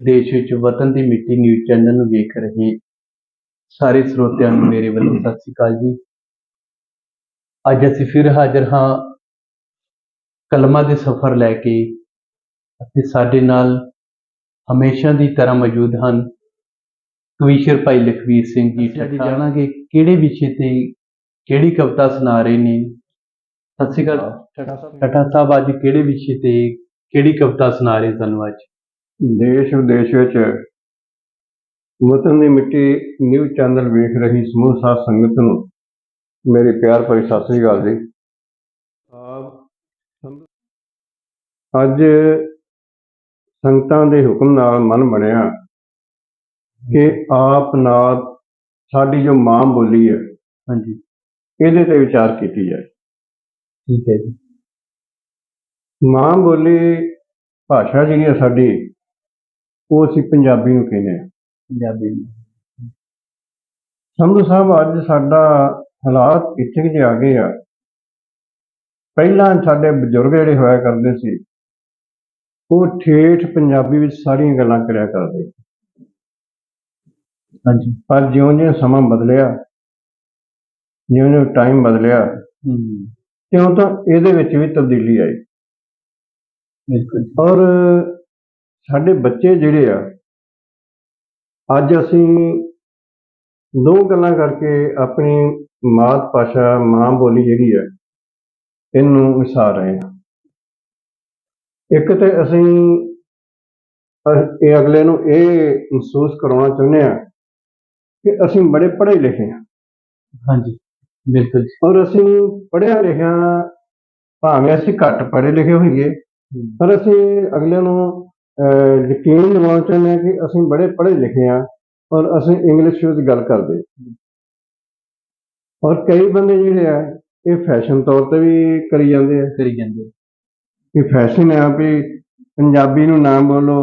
ਦੇਸ਼ ਵਿੱਚ ਵਤਨ ਦੀ ਮਿੱਟੀ ਨਿਊਜ਼ ਚੈਨਲ ਨੂੰ ਵੇਖ ਰਹੇ ਸਾਰੇ ਸਰੋਤਿਆਂ ਨੂੰ ਮੇਰੇ ਵੱਲੋਂ ਸਤਿ ਸ੍ਰੀ ਅਕਾਲ ਜੀ। ਅੱਜ ਅਸੀਂ ਫਿਰ ਹਾਜ਼ਰ ਹਾਂ ਕਲਮਾਂ ਦੇ ਸਫ਼ਰ ਲੈ ਕੇ ਅਤੇ ਸਾਡੇ ਨਾਲ ਹਮੇਸ਼ਾ ਦੀ ਤਰ੍ਹਾਂ ਮੌਜੂਦ ਹਨ ਕਵੀਸ਼ਰ ਭਾਈ ਲਖਵੀਰ ਸਿੰਘ ਜੀ ਅੱਜ ਜਾਣਾਂਗੇ ਕਿਹੜੇ ਵਿਸ਼ੇ ਤੇ ਕਿਹੜੀ ਕਵਿਤਾ ਸੁਣਾ ਰਹੇ ਨੇ। ਸਤਿ ਸ੍ਰੀ ਅਕਾਲ। ਟਟਾ ਸਾਹਿਬ ਅੱਜ ਕਿਹੜੇ ਵਿਸ਼ੇ ਤੇ ਕਿਹੜੀ ਕਵਿਤਾ ਸੁਣਾ ਰਹੇ ਸਾਨੂੰ ਅੱਜ? ਦੇਸ਼ ਵਿਦੇਸ਼ ਵਿੱਚ ਵਤਨ ਦੀ ਮਿੱਟੀ ਨਿਊਜ਼ ਚੈਨਲ ਵੇਖ ਰਹੀ ਸਮੂਹ ਸਾਧ ਸੰਗਤ ਨੂੰ। ਮੇਰੇ ਪਿਆਰ ਭਰੀ ਸਤਿ ਸ੍ਰੀ ਅਕਾਲ ਜੀ। ਆਪ ਅੱਜ ਸੰਗਤਾਂ ਦੇ ਹੁਕਮ ਨਾਲ ਮਨ ਬਣਿਆ ਕਿ ਆਪ ਨਾਲ ਸਾਡੀ ਜੋ ਮਾਂ ਬੋਲੀ ਹੈ ਹਾਂਜੀ। ਇਹਦੇ ਤੇ ਵਿਚਾਰ ਕੀਤੀ ਜਾਏ। ਠੀਕ ਹੈ ਜੀ। ਮਾਂ ਬੋਲੀ ਭਾਸ਼ਾ ਜਿਹੜੀ ਹੈ ਸਾਡੀ ਉਹ ਅਸੀਂ ਪੰਜਾਬੀ ਨੂੰ ਕਹਿੰਦੇ ਹਾਂ। ਪੰਜਾਬੀ ਨੂੰ। ਸੰਧੂ ਸਾਹਿਬ ਅੱਜ ਸਾਡਾ ਹਾਲਾਤ ਇੱਥੇ ਕਿ ਆ ਗਏ ਆ। ਪਹਿਲਾਂ ਸਾਡੇ ਬਜ਼ੁਰਗ ਜਿਹੜੇ ਹੋਇਆ ਕਰਦੇ ਸੀ ਉਹ ਠੇਠ ਪੰਜਾਬੀ ਵਿੱਚ ਸਾਰੀਆਂ ਗੱਲਾਂ ਕਰਿਆ ਕਰਦੇ ਹਾਂਜੀ। ਪਰ ਜਿਉਂ-ਜਿਉਂ ਸਮਾਂ ਬਦਲਿਆ ਜਿਉਂ-ਜਿਉਂ ਟਾਈਮ ਬਦਲਿਆ ਹੂੰ। ਤਿਉਂ ਤਾਂ ਇਹਦੇ ਵਿੱਚ ਵੀ ਤਬਦੀਲੀ ਆਈ। ਔਰ ਸਾਡੇ ਬੱਚੇ ਜਿਹੜੇ ਆ ਅੱਜ ਅਸੀਂ ਦੋ ਗੱਲਾਂ ਕਰਕੇ ਆਪਣੀ ਮਾਤ ਭਾਸ਼ਾ ਮਾਂ ਬੋਲੀ ਜਿਹੜੀ ਹੈ ਇਹਨੂੰ ਵਿਸਾਰ ਰਹੇ ਹਾਂ। ਇੱਕ ਤੇ ਅਸੀਂ ਇਹ ਅਗਲੇ ਨੂੰ ਇਹ ਮਹਿਸੂਸ ਕਰਾਉਣਾ ਚਾਹੁੰਦੇ ਆ ਕਿ ਅਸੀਂ ਬੜੇ ਪੜ੍ਹੇ ਲਿਖੇ ਹਾਂ। ਹਾਂਜੀ ਬਿਲਕੁਲ। ਔਰ ਅਸੀਂ ਪੜ੍ਹਿਆ ਲਿਖਿਆ ਭਾਵੇਂ ਅਸੀਂ ਘੱਟ ਪੜ੍ਹੇ ਲਿਖੇ ਹੋਈਏ ਪਰ ਅਸੀਂ ਅਗਲੇ ਨੂੰ ਯਕੀਨ ਦਿਵਾਉਣਾ ਚਾਹੁੰਦੇ ਹਾਂ ਕਿ ਅਸੀਂ ਬੜੇ ਪੜ੍ਹੇ ਲਿਖੇ ਹਾਂ ਔਰ ਅਸੀਂ ਇੰਗਲਿਸ਼ ਵਿੱਚ ਗੱਲ ਕਰਦੇ ਔਰ ਕਈ ਬੰਦੇ ਜਿਹੜੇ ਆ ਇਹ ਫੈਸ਼ਨ ਤੌਰ ਤੇ ਵੀ ਕਰੀ ਜਾਂਦੇ ਆ। ਕਰੀ ਜਾਂਦੇ ਕਿ ਫੈਸ਼ਨ ਆ ਵੀ ਪੰਜਾਬੀ ਨੂੰ ਨਾ ਬੋਲੋ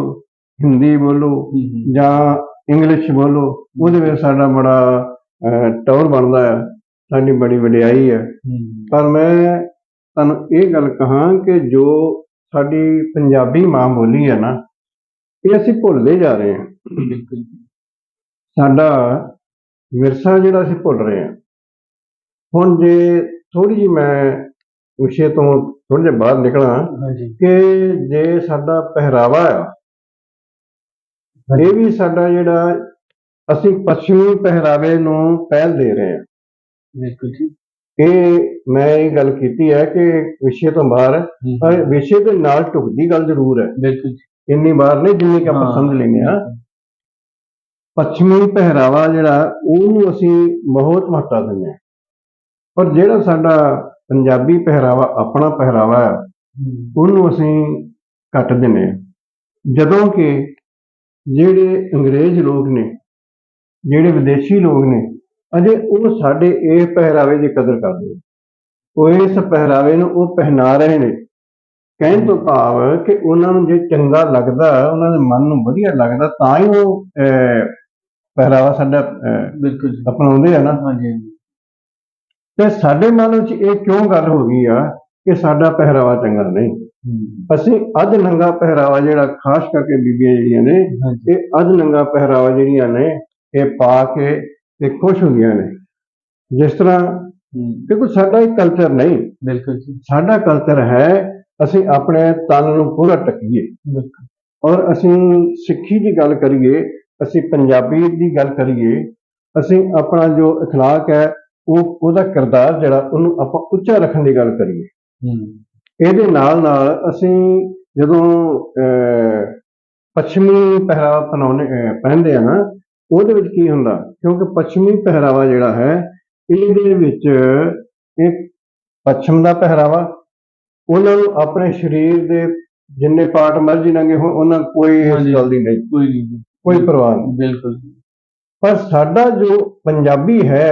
ਹਿੰਦੀ ਬੋਲੋ ਜਾਂ ਇੰਗਲਿਸ਼ ਬੋਲੋ ਉਹਦੇ ਵਿੱਚ ਸਾਡਾ ਬੜਾ ਟੌਰ ਬਣਦਾ ਹੈ ਸਾਡੀ ਬੜੀ ਵਡਿਆਈ ਹੂੰ। ਪਰ ਮੈਂ ਤੁਹਾਨੂੰ ਇਹ ਗੱਲ ਕਹਾਂ ਕਿ ਜੋ ਸਾਡੀ ਪੰਜਾਬੀ ਮਾਂ ਬੋਲੀ ਹੈ ਨਾ ਇਹ ਅਸੀਂ ਭੁੱਲਦੇ ਜਾ ਰਹੇ ਹਾਂ। ਬਿਲਕੁਲ ਜੀ। ਸਾਡਾ ਵਿਰਸਾ ਜਿਹੜਾ ਅਸੀਂ ਭੁੱਲ ਰਹੇ ਹਾਂ। ਹੁਣ ਜੇ ਥੋੜੀ ਜਿਹੀ ਮੈਂ ਵਿਸ਼ੇ ਤੋਂ ਥੋੜਾ ਜਿਹਾ ਬਾਹਰ ਨਿਕਲਾਂ ਕਿ ਜੇ ਸਾਡਾ ਪਹਿਰਾਵਾ ਆ ਇਹ ਵੀ ਸਾਡਾ ਜਿਹੜਾ ਅਸੀਂ ਪੱਛਮੀ ਪਹਿਰਾਵੇ ਨੂੰ ਪਹਿਲ ਦੇ ਰਹੇ ਹਾਂ। ਬਿਲਕੁਲ ਜੀ। ਇਹ ਮੈਂ ਇਹ ਗੱਲ ਕੀਤੀ ਹੈ ਕਿ ਵਿਸ਼ੇ ਤੋਂ ਬਾਹਰ ਵਿਸ਼ੇ ਦੇ ਨਾਲ ਢੁਕਦੀ ਗੱਲ ਜ਼ਰੂਰ ਹੈ। ਬਿਲਕੁਲ ਜੀ। ਇੰਨੀ ਵਾਰ ਨਹੀਂ ਜਿੰਨੀ ਕਿ ਆਪਾਂ ਹਾਂ, ਸਮਝ ਲੈਂਦੇ ਹਾਂ। ਪੱਛਮੀ ਪਹਿਰਾਵਾ ਜਿਹੜਾ ਉਹਨੂੰ ਅਸੀਂ ਬਹੁਤ ਮਹੱਤਤਾ ਦਿੰਦੇ ਹਾਂ। ਪਰ ਜਿਹੜਾ ਸਾਡਾ ਪੰਜਾਬੀ ਪਹਿਰਾਵਾ ਆਪਣਾ ਪਹਿਰਾਵਾ ਹੈ ਹੂੰ, ਉਹਨੂੰ ਅਸੀਂ ਕੱਟ ਦਿੰਦੇ ਹਾਂ। ਜਦੋਂ ਕਿ ਜਿਹੜੇ ਅੰਗਰੇਜ਼ ਲੋਕ ਨੇ ਜਿਹੜੇ ਵਿਦੇਸ਼ੀ ਲੋਕ ਨੇ ਅਜੇ ਉਹ ਸਾਡੇ ਇਹ ਪਹਿਰਾਵੇ ਦੀ ਕਦਰ ਕਰਦੇ ਨੇ। ਉਹ ਇਸ ਪਹਿਰਾਵੇ ਨੂੰ ਉਹ ਪਹਿਨਾ ਰਹੇ ਨੇ। ਕਹਿਣ ਤੋਂ ਭਾਵ ਕਿ ਉਹਨਾਂ ਨੂੰ ਜੇ ਚੰਗਾ ਲੱਗਦਾ ਉਹਨਾਂ ਦੇ ਮਨ ਨੂੰ ਵਧੀਆ ਲੱਗਦਾ ਤਾਂ ਹੀ ਉਹ ਪਹਿਰਾਵਾ ਸਾਡਾ ਬਿਲਕੁਲ। ਅਪਣਾਉਂਦੇ ਆ ਨਾ। ਹਾਂਜੀ ਹਾਂਜੀ। ਤੇ ਸਾਡੇ ਮਨ ਵਿੱਚ ਇਹ ਕਿਉਂ ਗੱਲ ਹੋ ਗਈ ਆ ਕਿ ਸਾਡਾ ਪਹਿਰਾਵਾ ਚੰਗਾ ਨਹੀਂ? ਹੂੰ, ਅਸੀਂ ਅੱਧ ਨੰਗਾ ਪਹਿਰਾਵਾ ਜਿਹੜਾ ਖਾਸ ਕਰਕੇ ਬੀਬੀਆਂ ਜਿਹੜੀਆਂ ਨੇ ਇਹ ਅੱਧ ਨੰਗਾ ਪਹਿਰਾਵਾ ਜਿਹੜੀਆਂ ਨੇ ਇਹ ਪਾ ਕੇ ਤੇ ਖੁਸ਼ ਹੁੰਦੀਆਂ ਨੇ। ਜਿਸ ਤਰ੍ਹਾਂ ਹੂੰ, ਕਿਉਂਕਿ ਸਾਡਾ ਇੱਕ ਕਲਚਰ ਨਹੀਂ। ਬਿਲਕੁਲ ਜੀ। ਸਾਡਾ ਕਲਚਰ ਹੈ ਅਸੀਂ ਆਪਣੇ ਤਨ ਨੂੰ ਪੂਰਾ ਟੱਕੀਏ ਬਿਲਕੁਲ ਔਰ ਅਸੀਂ ਸਿੱਖੀ ਦੀ ਗੱਲ ਕਰੀਏ ਅਸੀਂ ਪੰਜਾਬੀ ਦੀ ਗੱਲ ਕਰੀਏ ਅਸੀਂ ਆਪਣਾ ਜੋ اخلاق ਹੈ ਉਹ ਉਹਦਾ ਕਿਰਦਾਰ ਜਿਹੜਾ ਉਹਨੂੰ ਆਪਾਂ ਉੱਚਾ ਰੱਖਣ ਦੀ ਗੱਲ ਕਰੀਏ ਹੂੰ ਇਹਦੇ ਨਾਲ ਨਾਲ ਅਸੀਂ ਜਦੋਂ ਅਹ, ਪੱਛਮੀ ਪਹਿਰਾਵਾ ਪਨਾਉਣੇ ਅਹ, ਪਹਿਨਦੇ ਆ ਨਾ ਉਹਦੇ ਵਿੱਚ ਕੀ ਹੁੰਦਾ ਕਿਉਂਕਿ ਪੱਛਮੀ ਪਹਿਰਾਵਾ ਜਿਹੜਾ ਹੈ ਇਹਦੇ ਵਿੱਚ ਇੱਕ ਪੱਛਮ ਦਾ ਪਹਿਰਾਵਾ ਉਹਨਾਂ ਨੂੰ ਆਪਣੇ ਸਰੀਰ ਦੇ ਜਿੰਨੇ ਪਾਰਟ ਮਰਜ਼ੀ ਨੰਗੇ ਹੋਣ ਉਹਨਾਂ ਨੂੰ ਕੋਈ ਇਸ ਹਾਂਜੀ। ਗੱਲ ਦੀ ਨਹੀਂ ਕੋਈ ਨਹੀਂ। ਕੋਈ ਪਰਵਾਹ ਨਹੀਂ। ਬਿਲਕੁਲ ਪਰ ਸਾਡਾ ਜੋ ਪੰਜਾਬੀ ਹੈ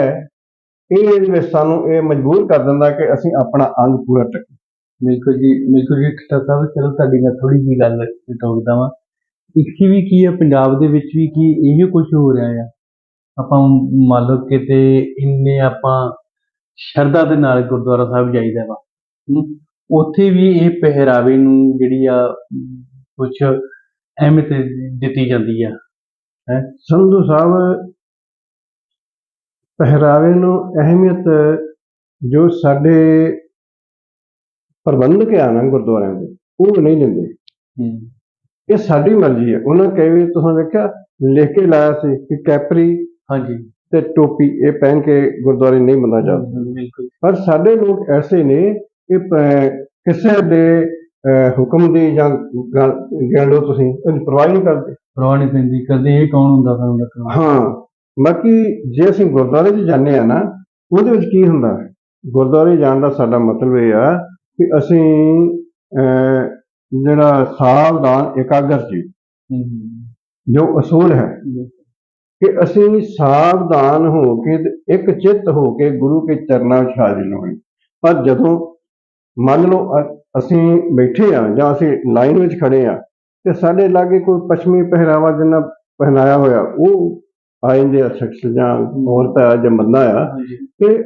ਇਹ ਇਹਦੇ ਵਿੱਚ ਸਾਨੂੰ ਇਹ ਮਜਬੂਰ ਕਰ ਦਿੰਦਾ ਕਿ ਅਸੀਂ ਆਪਣਾ ਅੰਗ ਪੂਰਾ ਟੱਕੀਏ ਬਿਲਕੁਲ ਜੀ ਬਿਲਕੁਲ ਜੀ ਟੱਟਾ ਸਾਹਿਬ ਚਲੋ ਤੁਹਾਡੀ ਮੈਂ ਥੋੜੀ ਜੀ ਗੱਲ ਟੋਕਦਾ ਵਾਂ। ਇੱਥੇ ਵੀ ਕੀ ਹੈ ਪੰਜਾਬ ਦੇ ਵਿੱਚ ਵੀ ਕੀ ਇਹੋ ਕੁਝ ਹੋ ਰਿਹਾ ਆ? ਆਪਾਂ ਮੰਨ ਲਓ ਕਿਤੇ ਇੰਨੇ ਆਪਾਂ ਸ਼ਰਧਾ ਦੇ ਨਾਲ ਗੁਰਦੁਆਰਾ ਸਾਹਿਬ ਜਾਈਦਾ ਵਾ ਹਮ, ਉੱਥੇ ਵੀ ਇਹ ਪਹਿਰਾਵੇ ਨੂੰ ਜਿਹੜੀ ਆ ਕੁਝ ਅਹਿਮੀਅਤ ਦਿੱਤੀ ਜਾਂਦੀ ਆ। ਹੈ? ਸੰਧੂ ਸਾਹਿਬ ਪਹਿਰਾਵੇ ਨੂੰ ਅਹਿਮੀਅਤ ਜੋ ਸਾਡੇ ਪ੍ਰਬੰਧਕ ਆ ਨਾ ਗੁਰਦੁਆਰਿਆਂ ਦੇ ਉਹ ਨਹੀਂ ਦਿੰਦੇ। ਇਹ ਸਾਡੀ ਮਰਜ਼ੀ ਹੈ ਉਹਨਾਂ ਕਹੇ ਵੀ ਤੁਸੀਂ ਵੇਖਿਆ ਲਿਖ ਕੇ ਲਾਇਆ ਸੀ ਕਿ ਕੈਪਰੀ ਹਾਂਜੀ। ਤੇ ਟੋਪੀ ਇਹ ਪਹਿਨ ਕੇ ਗੁਰਦੁਆਰੇ ਨਹੀਂ ਬੰਦਾ ਜਾ ਬਿਲਕੁਲ। ਪਰ ਸਾਡੇ ਲੋਕ ਐਸੇ ਨੇ ਕਿ ਪ- ਕਿਸੇ ਦੇ ਅਹ, ਹੁਕਮ ਦੀ ਜਾਂ ਗੱਲ ਲਓ ਤੁਸੀਂ ਉਹਦੀ ਪਰਵਾਹ ਹੀ ਨਹੀਂ ਕਰਦੇ। ਪਰਵਾਹ ਨਹੀਂ ਪੈਂਦੀ ਕਦੇ ਇਹ ਕੌਣ ਹੁੰਦਾ ਫਿਰ ਉਹਦਾ ਕੰਮ? ਹਾਂ ਬਾਕੀ ਜੇ ਅਸੀਂ ਗੁਰਦੁਆਰੇ 'ਚ ਜਾਂਦੇ ਆ ਨਾ ਉਹਦੇ ਵਿੱਚ ਕੀ ਹੁੰਦਾ? ਹੈ ਗੁਰਦੁਆਰੇ ਜਾਣ ਦਾ ਸਾਡਾ ਮਤਲਬ ਇਹ ਆ ਕਿ ਅਸੀਂ ਅਹ, ਜਿਹੜਾ ਸਾਵਧਾਨ ਇਕਾਗਰ ਜੀ ਹੂੰ ਜੋ ਅਸੂਲ ਹੈ ਕਿ ਅਸੀਂ ਸਾਵਧਾਨ ਹੋ ਕੇ ਤੇ ਇੱਕ ਚਿੱਤ ਹੋ ਕੇ ਗੁਰੂ ਕੇ ਚਰਨਾਂ ਵਿੱਚ ਹਾਜ਼ਰ ਹੋਣੀ ਪਰ ਜਦੋਂ ਮੰਨ ਲਓ ਅਸੀਂ ਬੈਠੇ ਆ ਜਾਂ ਅਸੀਂ ਲਾਈਨ ਵਿੱਚ ਖੜੇ ਆ ਤੇ ਸਾਡੇ ਲਾਗੇ ਕੋਈ ਪੱਛਮੀ ਪਹਿਰਾਵਾ ਜਿੰਨਾ ਪਹਿਨਾਇਆ ਹੋਇਆ ਉਹ ਆ ਜਾਂਦੇ ਆ ਸ਼ਖਸ ਜਾਂ ਔਰਤ ਆ ਜਾਂ ਬੰਦਾ ਆ ਤੇ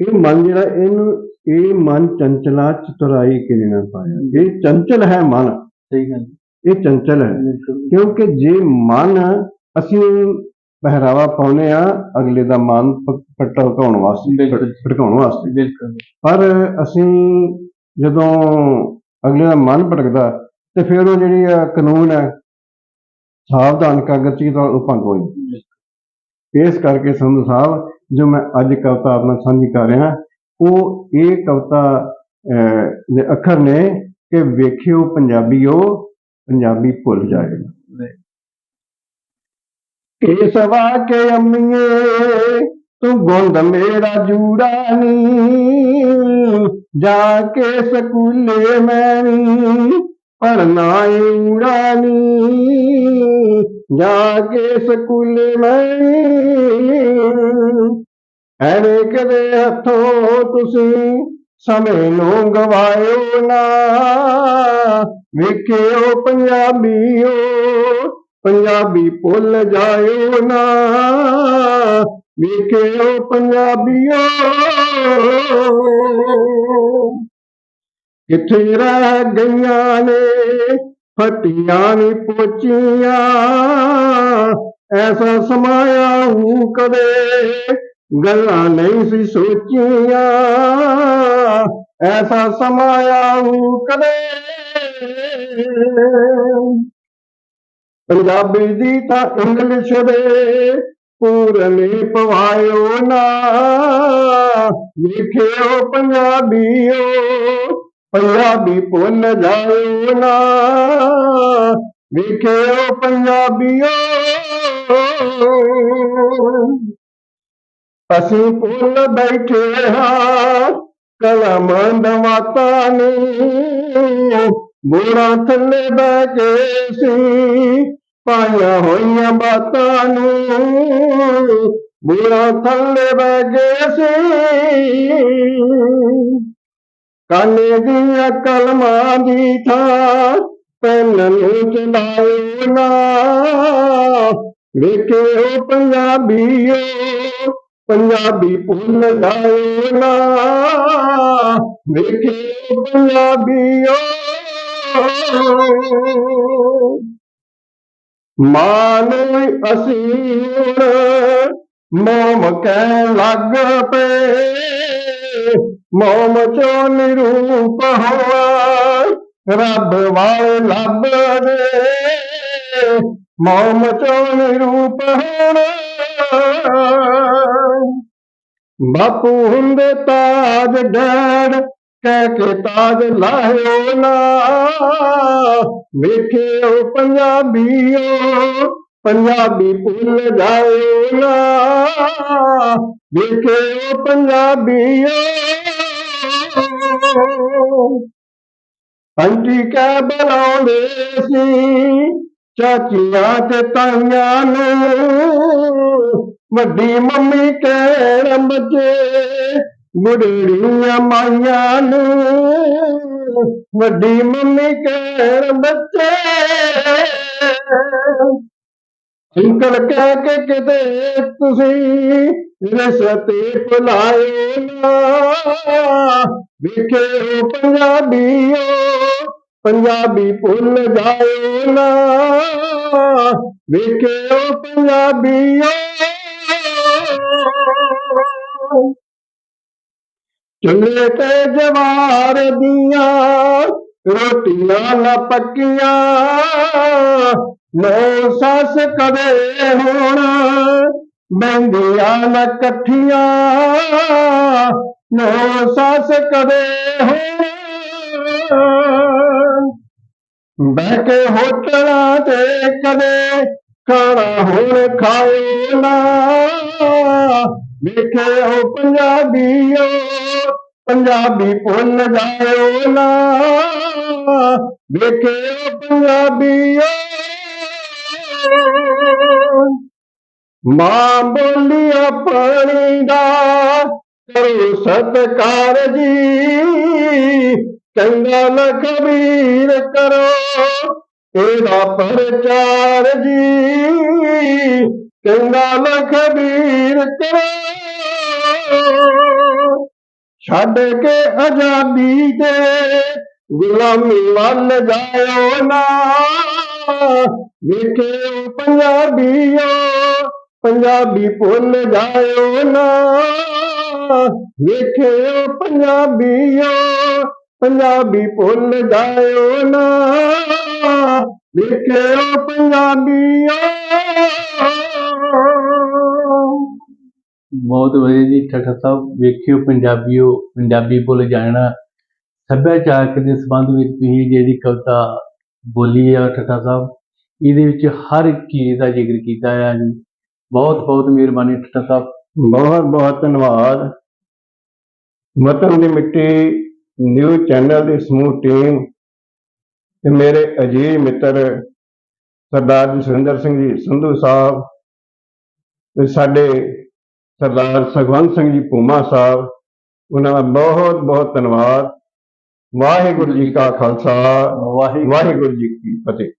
ਇਹ ਮਨ ਜਿਹੜਾ ਇਹਨੂੰ ਇਹ ਮਨ ਚੰਚਲਾ ਚਤੁਰਾਈ ਕਿਨੇ ਨਾ ਪਾਇਆ? ਇਹ ਚੰਚਲ ਹੈ ਮਨ। ਸਹੀ ਗੱਲ। ਇਹ ਚੰਚਲ ਹੈ। ਕਿਉਂਕਿ ਜੇ ਮਨ ਅਸੀਂ ਪਹਿਰਾਵਾ ਪਾਉਨੇ ਆ ਅਗਲੇ ਦਾ ਮਨ ਭਟਕਾਉਣ ਵਾਸਤੇ। ਭਟਕਾਉਣ ਵਾਸਤੇ। ਬਿਲਕੁਲ ਪਰ ਅਸੀਂ ਜਦੋਂ ਅਗਲੇ ਦਾ ਮਨ ਭਟਕਦਾ ਤੇ ਫਿਰ ਉਹ ਜਿਹੜੀ ਆ ਕਾਨੂੰਨ ਹੈ ਸਾਵਧਾਨ ਕਾਗਜ਼ ਕੀ ਤਾਂ ਉਹ ਭੰਗ ਹੋ ਜਾਂਦਾ। ਇਸ ਕਰਕੇ ਸੰਧੂ ਸਾਹਿਬ ਜੋ ਮੈਂ ਅੱਜ ਕਵਿਤਾ ਆਪਣਾ ਸਾਂਝੀ ਕਰ ਰਿਹਾ ਉਹ ਇਹ ਕਵਿਤਾ ਦੇ ਅੱਖਰ ਨੇ ਕਿ ਵੇਖਿਓ ਪੰਜਾਬੀਓ ਪੰਜਾਬੀ ਭੁੱਲ ਜਾਏਗਾ। ਕੇਸਵਾ ਕੇ ਅੰਮੀਏ, ਤੂੰ ਗੁੰਦ ਮੇਰਾ ਜੂੜਾ ਨੀ। ਜਾ ਕੇ ਸਕੂਲੇ ਮੈਂ ਨੀ ਪੜਨਾ ਊੜਾ ਨੀ। ਜਾ ਕੇ ਸਕੂਲੇ ਮੈਂ ਨੀ। ਕਦੇ ਹੱਥੋਂ ਤੁਸੀਂ ਸਮੇਂ ਨੂੰ ਗਵਾਇਓ ਨਾ। ਵੇਖਿਓ ਪੰਜਾਬੀਓ ਪੰਜਾਬੀ ਭੁੱਲ ਜਾਇਓ ਨਾ। ਵੇਖਿਓ ਪੰਜਾਬੀਓ। ਕਿੱਥੇ ਰਹਿ ਗਈਆਂ ਨੇ, ਫਟੀਆਂ ਨੀ ਪੋਚੀਆਂ। ਐਸਾ ਸਮਾਇਆ ਹੂੰ ਕਦੇ, ਗੱਲਾਂ ਨਹੀਂ ਸੀ ਸੋਚੀਆਂ। ਐਸਾ ਸਮਾਇਆ ਹੂੰ ਕਦੇ। ਪੰਜਾਬੀ ਦੀ ਤਾਂ ਇੰਗਲਿਸ਼ ਦੇ ਪੂਰਨੇ ਪਵਾਇਓ ਨਾ। ਵੇਖਿਓ ਪੰਜਾਬੀਓ, ਪੰਜਾਬੀ ਭੁੱਲ ਜਾਇਓ ਨਾ। ਵੇਖਿਓ ਪੰਜਾਬੀਓ। ਅਸੀਂ ਭੁੱਲ ਬੈਠੇ ਹਾਂ, ਕਲਮ ਦਵਾਤਾਂ ਨੂੰ। ਬੋੜਾ ਥੱਲੇ ਬਹਿ ਕੇ ਸੀ ਪਾਈਆਂ ਹੋਈਆਂ ਬਾਤਾਂ ਨੂੰ। ਬੋੜਾ ਥੱਲੇ ਬਹਿ ਗਏ ਸੀ। ਕਾਨੇ ਦੀਆਂ ਕਲਮਾਂ ਦੀ ਥਾਂ ਪੈਨ ਨੂੰ ਚਲਾਇਓ ਨਾ। ਵੇਖਿਓ ਪੰਜਾਬੀਓ, ਪੰਜਾਬੀ ਭੁੱਲ ਜਾਇਓ ਨਾ। ਵੇਖਿਓ ਪੰਜਾਬੀਓ। ਮਾਨੋ ਅਸੀਂ ਹੁਣ ਮੋਮ ਕਹਿ ਲੱਗ ਪਏ। ਮੋਮ ਚੋਂ ਨਿਰੂਪ ਹੋਆ ਰੱਬ ਵਾਲੇ ਲੱਭਦੇ ਮੋਮ ਚੋਂ ਨਿਰੂਪ ਹੋਣਾ, ਬਾਪੂ ਹੁੰਦੇ ਤਾਜ ਡੈਣ ਕਹਿ ਕੇ ਤਾਜ ਲਾਇਓ ਨਾ? ਵੇਖਿਓ ਪੰਜਾਬੀਓ, ਪੰਜਾਬੀ ਭੁੱਲ ਜਾਇਓ ਨਾ। ਵੇਖਿਓ ਪੰਜਾਬੀਓ। ਅੰਟੀ ਕਾ ਬਲਾਉਂਦੇ ਸੀ ਚਾਚੀਆਂ ਤੇ ਤਾਈਆਂ ਨੂੰ। ਵੱਡੀ ਮੰਮੀ ਕਹਿਣ ਬੱਚੇ ਗੁੜੜੀਆਂ ਮਾਈਆਂ ਨੂੰ ਵੱਡੀ ਮੰਮੀ ਕਹਿਣ ਬੱਚੇ। ਅੰਕਲ ਕਹਿ ਕੇ ਕਿਤੇ ਤੁਸੀਂ ਰਸਤੇ ਭੁਲਾਇਓ ਨਾ। ਵੇਖੇ ਪੰਜਾਬੀਓ, ਪੰਜਾਬੀ ਭੁੱਲ ਜਾਇਓ ਨਾ। ਵੇਖਿਓ ਪੰਜਾਬੀਓ। ਚੁੱਲ੍ਹੇ ਤੇ ਜਵਾਰ ਦੀਆਂ ਰੋਟੀਆਂ ਨਾ ਪੱਕੀਆਂ। ਨੌ ਸੱਸ ਕਦੇ ਹੋਣਾ ਬੈਂਦੀਆਂ ਨਾ ਇਕੱਠੀਆਂ ਨੌ ਸੱਸ ਕਦੇ ਹੋਣਾ, ਬਹਿ ਕੇ ਹੋਟਲਾਂ ਤੇ ਕਦੇ ਖਾਣਾ ਹੁਣ ਖਾਓ ਨਾ। ਵੇਖਿਓ ਪੰਜਾਬੀਓ ਪੰਜਾਬੀ ਭੁੱਲ ਜਾਇਓ ਨਾ। ਵੇਖੇ ਵੇਖਿਓ ਪੰਜਾਬੀਓ ਮਾਂ ਬੋਲੀ ਆਪਣੀ ਦਾ ਕਰੋ ਸਤਕਾਰ ਜੀ। ਚੰਗਾ ਨਾ ਕਬੀਰ ਕਰੋ, ਇਹਦਾ ਪ੍ਰਚਾਰ ਜੀ। ਚੰਗਾ ਨਾ ਕਬੀਰ ਕਰੋ। ਛੱਡ ਕੇ ਆਜ਼ਾਦੀ ਦੇ ਗੁਲਾਮੀ ਵੱਲ ਜਾਇਓ ਨਾ। ਵੇਖਿਓ ਪੰਜਾਬੀਓ, ਪੰਜਾਬੀ ਭੁੱਲ ਜਾਇਓ ਨਾ। ਵੇਖਿਓ ਪੰਜਾਬੀਓ, ਪੰਜਾਬੀ ਭੁੱਲ ਜਾਇਓ ਨਾ। ਵੇਖਿਓ ਪੰਜਾਬੀਓ ਬਹੁਤ ਵਧੀਆ ਜੀ, ਠੱਠਾ ਸਾਹਿਬ ਵੇਖਿਓ ਪੰਜਾਬੀਓ, ਪੰਜਾਬੀ ਬੋਲ ਜਾਣਾ। ਸੱਭਿਆਚਾਰਕ ਦੇ ਸੰਬੰਧ ਵਿੱਚ ਤੁਸੀਂ ਜਿਹੜੀ ਕਵਿਤਾ ਬੋਲੀ ਆ ਠੱਠਾ ਸਾਹਿਬ, ਇਹਦੇ ਵਿੱਚ ਹਰ ਇੱਕ ਚੀਜ਼ ਦਾ ਜ਼ਿਕਰ ਕੀਤਾ ਹੈ ਜੀ। ਬਹੁਤ ਬਹੁਤ ਮਿਹਰਬਾਨੀ ਠੱਠਾ ਸਾਹਿਬ। ਬਹੁਤ ਬਹੁਤ ਧੰਨਵਾਦ। ਵਤਨ ਦੀ ਮਿੱਟੀ ਨਿਊਜ਼ ਚੈਨਲ ਦੀ ਸਮੂਹ ਟੀਮ ਤੇ ਮੇਰੇ ਅਜੀਜ਼ ਮਿੱਤਰ ਸਰਦਾਰ ਜਸਵਿੰਦਰ ਸਿੰਘ ਜੀ, ਸੰਧੂ ਸਾਹਿਬ ਤੇ ਸਾਡੇ ਸਰਦਾਰ ਸੁਖਵੰਤ ਸਿੰਘ ਜੀ ਭੂਮਾ ਸਾਹਿਬ ਉਹਨਾਂ ਦਾ ਬਹੁਤ ਬਹੁਤ ਧੰਨਵਾਦ। ਵਾਹਿਗੁਰੂ ਜੀ ਕਾ ਖਾਲਸਾ ਵਾਹਿਗੁਰੂ ਜੀ ਕੀ ਫਤਿਹ।